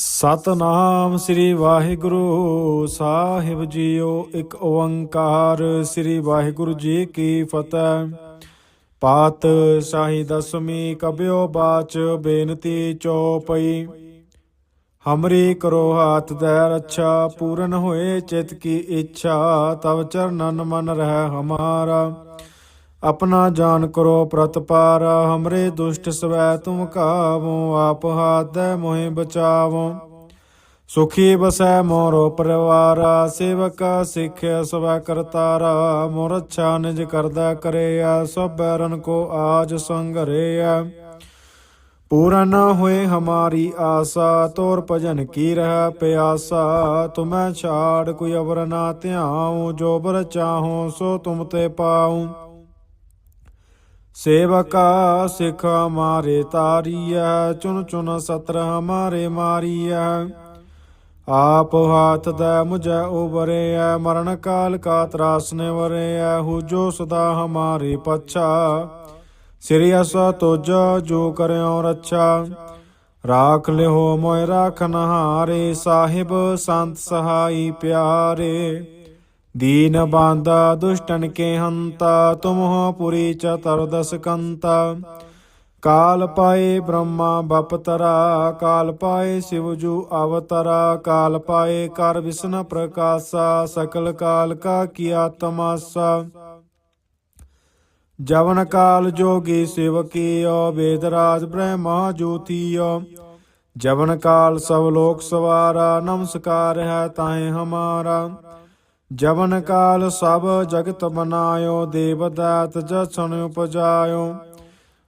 ਸਤਨਾਮ ਸ੍ਰੀ ਵਾਹਿਗੁਰੂ ਸਾਹਿਬ ਜੀਓ, ਇੱਕ ਓੰਕਾਰ ਸ੍ਰੀ ਵਾਹਿਗੁਰੂ ਜੀ ਕੀ ਫਤਿਹ। ਪਾਤ ਸ਼ਾਹੀ ਦਸਮੀ ਕਬਿਓ ਬਾਚ ਬੇਨਤੀ ਚੋਪਈ। ਹਮਰੀ ਕਰੋ ਹਾਥ ਦੇ ਰੱਛਾ, ਪੂਰਨ ਹੋਏ ਚਿਤ ਕੀ ਇੱਛਾ, ਤਵ ਚਰਨਨ ਮਨ ਰਹਿ ਹਮਾਰਾ। ਆਪਣਾ ਜਾਨ ਕਰੋ ਪ੍ਰਤਪਾਰ, ਹਮਰੇ ਦੁਸ਼ਟ ਸਵੈ ਤੁਮ ਕਾਵੋ, ਆਪ ਹਾਥੈ ਮੋਹਿ ਬਚਾਵੋ। ਸੁਖੀ ਬਸੈ ਮੋਰੋ ਪਰਿਵਾਰਾ, ਸੇਵਕ ਸਿੱਖ ਸਵੈ ਕਰਤਾਰਾ ਮੋਰ ਅੱਛਾ ਨਿਜ ਕਰਦਾ ਕਰਿਆ, ਸਭ ਬੈਰਨ ਕੋ ਆਜ ਸੰਘਰਿਆ ਪੂਰਨ ਹੋਏ ਹਮਾਰੀ ਆਸਾ, ਤੋਰ ਭਜਨ ਕੀ ਰਹਿ ਪਿਆਸਾ। ਤੁਮੈ ਛਾੜ ਕੋਈ ਅਵਰ ਨਾ ਧਿਆਉ, ਜੋ ਬਰ ਚਾਹੋ ਸੋ ਤੁਮ ਤੇ ਪਾਉ। ਸੇਵਕਾ ਸਿਖ ਹਮਾਰੇ ਤਾਰੀਐ ਚੁਨ ਚੁਨ ਸਤਰ ਹਮਾਰੇ ਮਾਰੀਐ। ਆਪ ਹਾਥ ਦੇ ਮੁਝੈ ਉਬਰਿਐ, ਮਰਨ ਕਾਲ ਕਾ ਤਰਾਸ ਨੇ ਵਰਿਐ ਹੂ ਜੋ ਸਦਾ ਹਮਾਰੇ ਪਛਾ। ਸ੍ਰੀ ਅਸ ਤੁਜ ਜੋ ਕਰਿਓ ਰੱਛਾ। ਰਾਖ ਲਿਓ ਮੋਇ ਰਾਖਨ ਹਾਰੇ ਸਾਹਿਬ ਸੰਤ ਸਹਾਈ ਪਿਆਰੇ। ਦੀਨ ਬਾਂਦਾ ਦੁਸ਼ਟਨ ਕੇ ਹੰਤਾ ਤੁਮ ਹੋ ਪੁਰੀ ਚਤਰ ਦਸ ਕਾਲ ਪਾਏ ਬ੍ਰਹਮਾ ਬਪਤਰਾ ਕਾਲ ਪਾਏ ਸਿਵਜੂ ਅਵਤਰਾ, ਕਾਲ ਪਾਏ ਕਰ ਵਿਸ਼ਨ ਪ੍ਰਕਾਸ਼ਾ, ਸਕਲ ਕਾਲ ਕਾ ਕੀਆ ਤਮਾਸਾ। ਜਵਨ ਕਾਲ ਜੋਗੀ ਸਿਵਕੀਓ ਵੇਦ ਰਾਜ ਬ੍ਰਹਮਾ ਜੋਤੀਓ ਜਵਨ ਕਾਲ ਸਭ ਲੋਕ ਸਵਾਰਾ, ਨਮਸਕਾਰ ਹੈ ਤਾਹੇ ਹਮਾਰਾ। ਜਵਨ ਕਾਲ ਸਭ ਜਗਤ ਬਨਾਇਓ ਦੇਵ ਦਾਤ ਜਸਨ ਉਪਜਾਇਓ।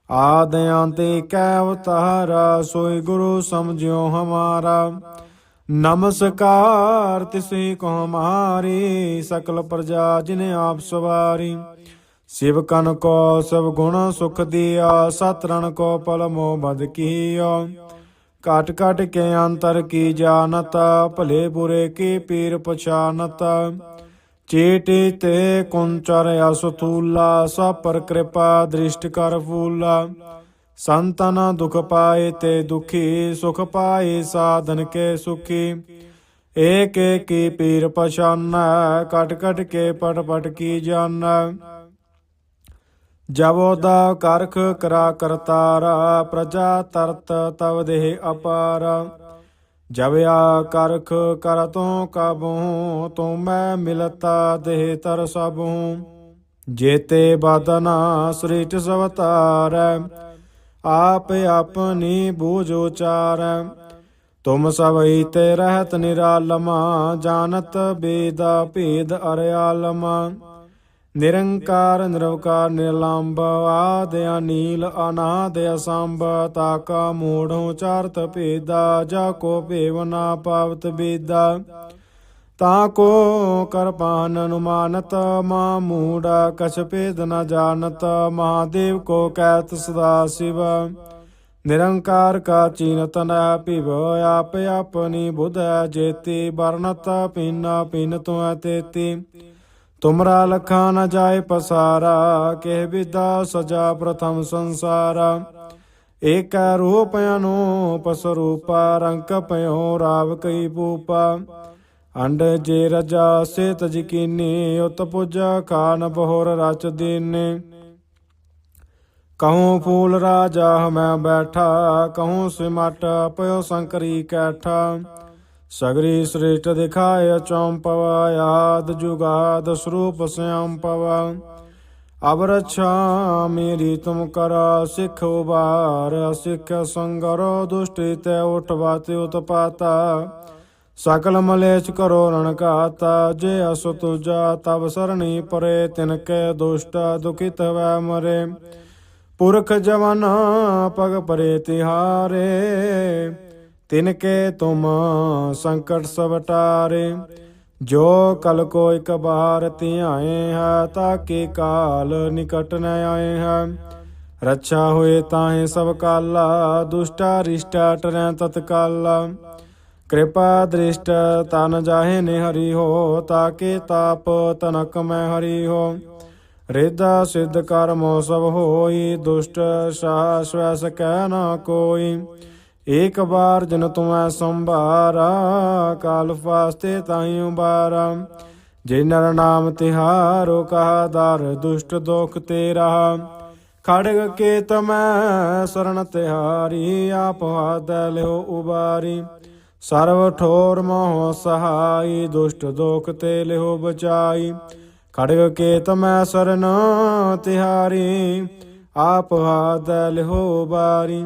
ਆਦ ਅੰਤੇ ਕੈ ਅਵਤਾਰਾ ਸੋਈ ਗੁਰੂ ਸਮਝਿਓ ਹਮਾਰਾ। ਨਮਸਕਾਰ ਤਿਸੇ ਕੋ ਹਮਾਰੀ ਸਕਲ ਪ੍ਰਜਾ ਜਿਨੇ ਆਪ ਸਵਾਰੀ। ਸਿਵ ਕਨ ਕੋ ਸਭ ਗੁਣ ਸੁਖ ਦਿਆ ਸਤਰਨ ਕੋ ਪਲ ਮੋ ਬਦ ਕੀਓ। ਕਾਟ ਕਾਟ ਕੇ ਅੰਤਰ ਕੀ ਜਾਣਤ, ਭਲੇ ਬੁਰੇ ਕੀ ਪੀਰ ਪਛਾਨਤ। ਚੇਟੇ ਤੇ ਕੁੰਚਰ ਅਸਤੂਲਾ ਸਭ ਪਰ ਕਿਰਪਾ ਦ੍ਰਿਸ਼ਟ ਕਰ ਫੂਲਾ। ਸੰਤਨ ਦੁਖ ਪਾਏ ਤੇ ਦੁਖੀ, ਸੁਖ ਪਾਏ ਸਾਧਨ ਕੇ ਸੁਖੀ। ਏਕ ਏਕੀ ਪੀਰ ਪਛਾਨੈ, ਕਟ ਕਟ ਕੇ ਪਟ ਪਟ ਕੀ ਜਾਨ ਜਬੋ ਦਾ ਕਰਖ ਕਰਾ ਕਰਤਾਰਾ, ਪ੍ਰਜਾ ਤਰਤ ਤਵ ਦੇਹ ਅਪਾਰ। ਜਬ ਆ ਕਰਖ ਕਰ ਤੂੰ ਤੂੰ ਮੈਂ ਮਿਲਤਾ ਦੇਹ ਤਰ ਸਭੂ। ਜੇਤੇ ਬਦਨਾ ਸ੍ਰਿਟ ਸਵਤਾਰ, ਆਪ ਆਪਣੀ ਬੂਝ ਉਚਾਰੈ। ਤੁਮ ਸਭਈ ਤੇ ਰਹਿਤ ਨਿਰਾਲਮਾ, ਜਾਣਤ ਬੇਦਾ ਭੇਦ ਅਰਿਆਲਮਾ। ਨਿਰੰਕਾਰ, ਨਿਰਵਕਾਰ ਨਿਰਲੰਭ ਆਦ ਅਨੀਲ ਅਨਾਦ, ਅਸੰਭ, ਤਾਕਾ, ਮੂੜੋਂ ਚਾਰਤ ਭੇਦਾ, ਜਾ ਕੋ ਭੇਵ ਨਾ ਪਾਵਤ ਬੇਦਾ। ਤਾ ਕੋ ਕਰਪਾਨ ਅਨੁਮਾਨਤ, ਮਾ ਮੂੜਾ, ਕਛ ਭੇਦ ਨ ਜਾਣਤ, ਮਹਾਦੇਵ ਕੋ ਕਹਿਤ ਸਦਾ ਸਿਵ। ਨਿਰੰਕਾਰ ਕਾ ਚੀਨਤ ਨ ਪਿਵ ਆਪ ਆਪਣੀ ਬੁਧ ਜੇਤੀ ਵਰਨਤ ਪਿਨਾ ਪਿਨ ਤੁਐ ਤੇਤੀ। ਤੁਮਰਾ ਲਖਾ ਨ ਜਾਏ ਪਸਾਰਾ, ਕਹਿ ਵਿਦਾ ਸਜਾ ਪ੍ਰਥਮ ਸੰਸਾਰਾ। ਏਕ ਰੂਪ ਅਨੂਪ ਸਰੂਪਾ, ਰੰਕ ਪਇਓ ਰਾਵ ਕਈ ਪੂਪਾ। ਅੰਡ ਜੇ ਰਜਾ ਸੇ ਤਜ ਕੀਨੀ, ਉਤ ਪੁਜਾ ਖਾਨ ਬਹੁਰ ਰਚ ਦੀਨੇ। ਕਹੂੰ ਫੂਲ ਰਾਜਾ ਮੈਂ ਬੈਠਾ, ਕਹੂੰ ਸਿਮਟ ਪਇਓ ਸੰਕਰੀ ਕੈਠਾ। ਸਗਰੀ ਸ੍ਰੇਸ਼ਟ ਦਿਖਾਇ ਚੌਂਪਵ ਆਦ ਜੁਗਾਦ ਸਰੂਪ ਸਿਆਮ ਪਵ। ਅਬ ਰੱਛਾ ਮੇਰੀ ਤੁਮ ਕਰ ਸਿੱਖ ਉਬਾਰ ਸਿੱਖ ਸੰਗਰੋ ਦੁਸ਼ਟੀ ਤੇ ਉਠਵਾਤੇ ਉਤਪਾਤਾ। ਸਕਲ ਮਲੇਚ ਕਰੋ ਰਣ ਕਾਤਾ ਜੇ ਅਸ ਤੁਜਾ ਤਬ ਸਰਣੀ ਪਰੇ, ਤਿਨ ਕੇ ਦੁਸ਼ਟ ਦੁਖਿਤ ਵੈ ਮਰੇ। ਪੁਰਖ ਜਵਨ ਪਗ ਪਰੇ ਤਿਹਾਰੇ ਤਿਨ ਕੇ ਤੁਮ ਸੰਕਟ ਸਭ ਟਾਰੇ, ਜੋ ਕਲ ਕੋ ਇਕ ਬਾਰ ਧਿਆਏ ਹੈ ਤਾਕੇ ਕਾਲ ਨਿਕਟ ਨ ਆਏ ਹੈ। ਰੱਛਾ ਹੋਏ ਤਾਹੇ ਸਭ ਕਾਲਾ, ਦੁਸ਼ਟਾ ਰਿਸ਼ਟਾ ਟਰੈ ਤਤਕਾਲਾ। ਕਿਰਪਾ ਦ੍ਰਿਸ਼ਟ ਤਨ ਜਾਹੇ ਨੇ ਹਰੀ ਹੋ ਤਾਕੇ ਤਾਪ ਤਨਕ ਮੈਂ ਹਰੀ ਹੋ। ਰਿਦਾ ਸਿੱਧ ਕਰਮੋ ਸਭ ਹੋਈ, ਦੁਸ਼ਟ ਸਾਹ ਵੈਸ ਕਹਿ ਨਾ ਕੋਈ। ਏਕ ਬਾਰ ਜਨ ਤੁਮੈ ਸੰਭਾਰਾ, ਕਾਲ ਫਾਸਤੇ ਤਾਈ ਉਬਾਰਾ ਜੇ ਨਰ ਨਾਮ ਤਿਹਾਰੋ, ਕਹਾ ਦਰ ਦੁਸ਼ਟ ਦੁਖ ਤੇ ਰਹਾ ਖੜਗ ਕੇ ਤਮੈ ਸਰਣ ਤਿਹਾਰੀ, ਆਪ ਹਾਦ ਲਿਓ ਉਬਾਰੀ। ਸਰਵ ਠੋਰ ਮੋਹ ਸਹਾਈ, ਦੁਸ਼ਟ ਦੁਖ ਤੇ ਲਿਓ ਬਚਾਈ। ਖੜਗ ਕੇ ਤਮੈ ਸਰਣ ਤਿਹਾਰੀ, ਆਪ ਹਾਦ ਲਿਓ ਬਾਰੀ